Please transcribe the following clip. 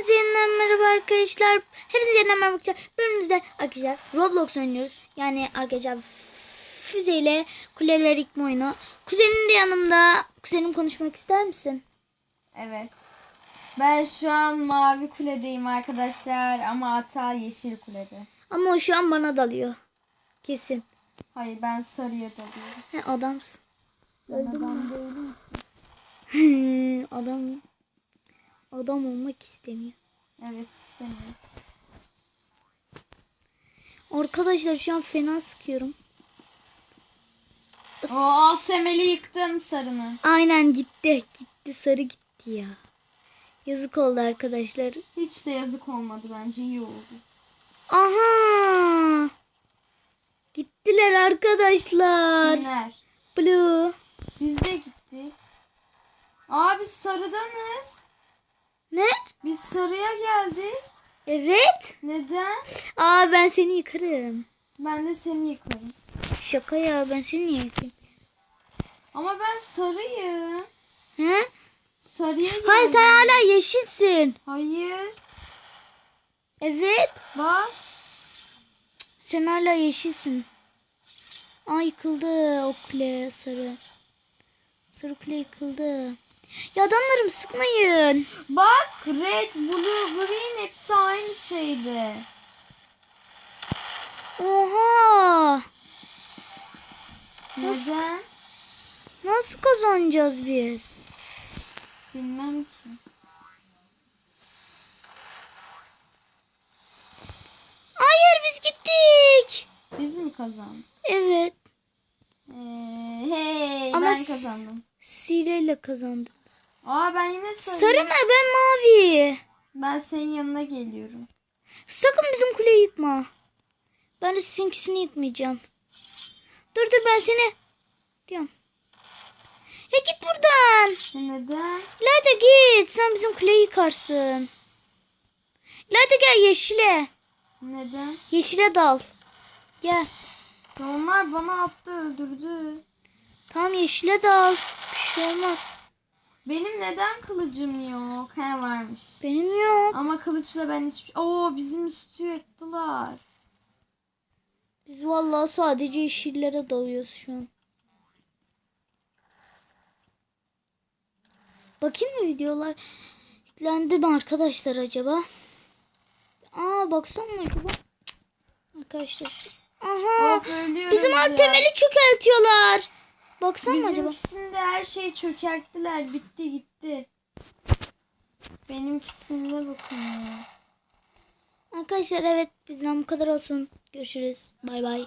Hepinize yeniden merhaba arkadaşlar. Hepinize yeniden merhaba arkadaşlar. Bölümümüzde arkadaşlar Roblox oynuyoruz. Yani arkadaşlar füzeyle kuleler yıkma oyunu. Kuzenim de yanımda. Kuzenim konuşmak ister misin? Evet. Ben şu an mavi kuledeyim arkadaşlar ama ata yeşil kulede. Ama o şu an bana dalıyor. Kesin. Hayır ben sarıya dalıyorum. He, adamsın. Ben adam değilim. adam adam olmak istemiyor. Evet istemiyorum. Arkadaşlar şu an fena sıkıyorum. O alt temeli yıktım sarının. Aynen gitti. Gitti sarı gitti ya. Yazık oldu arkadaşlar. Hiç de yazık olmadı bence iyi oldu. Aha. Gittiler arkadaşlar. Kimler? Blue. Biz de gittik. Aa biz sarıdanız. Ne? Biz sarıya geldik. Evet. Neden? Aa ben seni yıkarım. Ben de seni yıkarım. Şaka ya ben seni niye yıkayım? Ama ben sarıyım. He? Sarıya geldim. Hayır sen hala yeşilsin. Hayır. Evet. Bak. Sen hala yeşilsin. Aa yıkıldı o kule sarı. Sarı kule yıkıldı. Ya adamlarım sıkmayın. Bak red, blue, green hepsi aynı şeydi. Oha. Nasıl Neden? Nasıl kazanacağız biz? Bilmem ki. Hayır biz gittik. Biz mi kazandık? Evet. Ee, hey Ama ben kazandım. Sireyle kazandınız. Aa ben yine sarı. Sarı mı? Ben mavi. Ben senin yanına geliyorum. Sakın bizim kuleyi yıkma. Ben de sizinkisini yıkmayacağım. Dur dur ben seni... Diyorum. Ya git buradan. Neden? İlayda git. Sen bizim kuleyi yıkarsın. İlayda gel yeşile. Neden? Yeşile dal. Gel. Onlar bana attı öldürdü. Tamam yeşile dal. Bir şey olmaz. Benim neden kılıcım yok? He varmış. Benim yok. Ama kılıçla ben hiçbir... Oo bizim üstü yıktılar. Biz vallahi sadece yeşillere dalıyoruz şu an. Bakayım mı videolar yüklendi mi arkadaşlar acaba? Aa baksana acaba? Arkadaşlar. Aha. Bizim alt temeli çökeltiyorlar. Baksana mı acaba? Bizimkisinde her şeyi çökerttiler. Bitti gitti. Benimkisinde bakın ya. Arkadaşlar evet bizden bu kadar olsun. Görüşürüz. Bay bay.